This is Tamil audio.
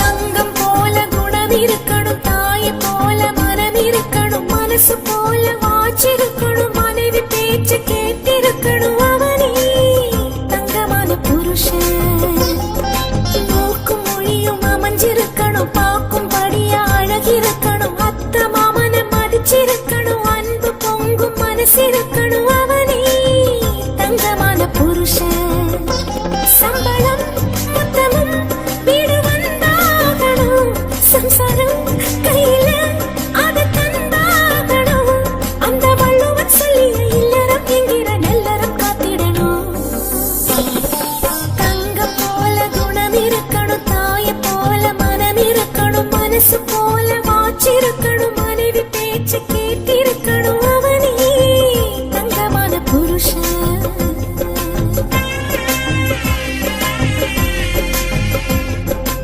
தங்கம் போல குணம் இருக்கணும் தாய் போல மனம் இருக்கணும் மனசு போல வாச்சிருக்கணும் மனைவி பேச்சு கேட்டிருக்கணும் அவனே தங்கமான புருஷன். மூக்கும் மொழியும் அமைஞ்சிருக்கணும் பார்க்கும்படியா அழகிருக்கணும் அத்த மாமனை மதிச்சிருக்கணும் அன்பு பொங்கும் மனசிருக்கணும் அவனே தங்கமான புருஷன். சம்பளம் கொலுசு போல மாச்சிருக்கணும் மனைவி பேச்சு கேட்டிருக்கணும்.